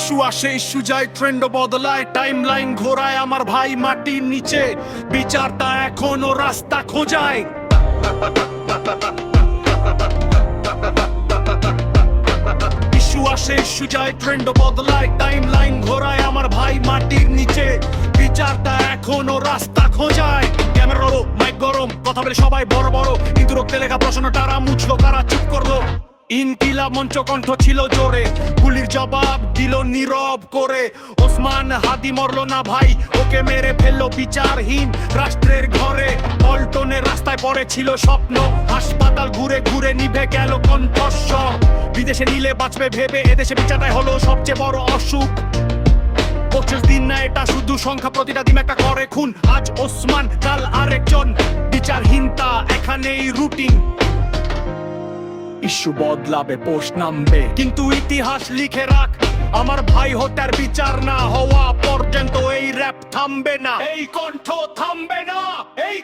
Issue আসে issue যায় trend বদলায় টাইম লাইন ঘোরায় আমার ভাই মাটির নিচে। বিচারটা এখনও রাস্তা খোঁজায়। ইস্যু আসে ইস্যু যায় ট্রেন্ড বদলায় টাইম লাইন ঘোরায় আমার ভাই মাটির নিচে। বিচারটা এখনও রাস্তা খোঁজায়। ক্যামেরা মাইক গরম, কথা বলে সবাই বড় বড়। কিন্তু রক্তে লেখা প্রশ্ন তারা মুছলো ইনকিলাব মঞ্চ কণ্ঠ ছিল জোরে। গুলির জবাব দিল নীরব করে। ওসমান হাদি মরলো না ভাই, ওকে মেরে ফেলল বিচারহীন রাষ্ট্রের ঘরে। পল্টনের রাস্তায় পড়েছিল স্বপ্ন, হাসপাতাল ঘুরে ঘুরে নিভে গেল কণ্ঠস্বর। বিদেশে নিলে বাঁচবে ভেবে এদেশে বিচারটাই হলো সবচেয়ে বড় অসুখ। পঁচিশ দিন না এটা, শুধু সংখ্যা প্রতিটা দিন একটা করে খুন। আজ ওসমান কাল আরেকজন বিচারহীনতা এখানেই রুটিন। ইস্যু বদলাবে, পোষ নামবে। কিন্তু ইতিহাস লিখে রাখ, আমার ভাই হত্যার বিচার না হওয়া পর্যন্ত এই র‍্যাপ থামবে না। এই কণ্ঠ থামবে না, এই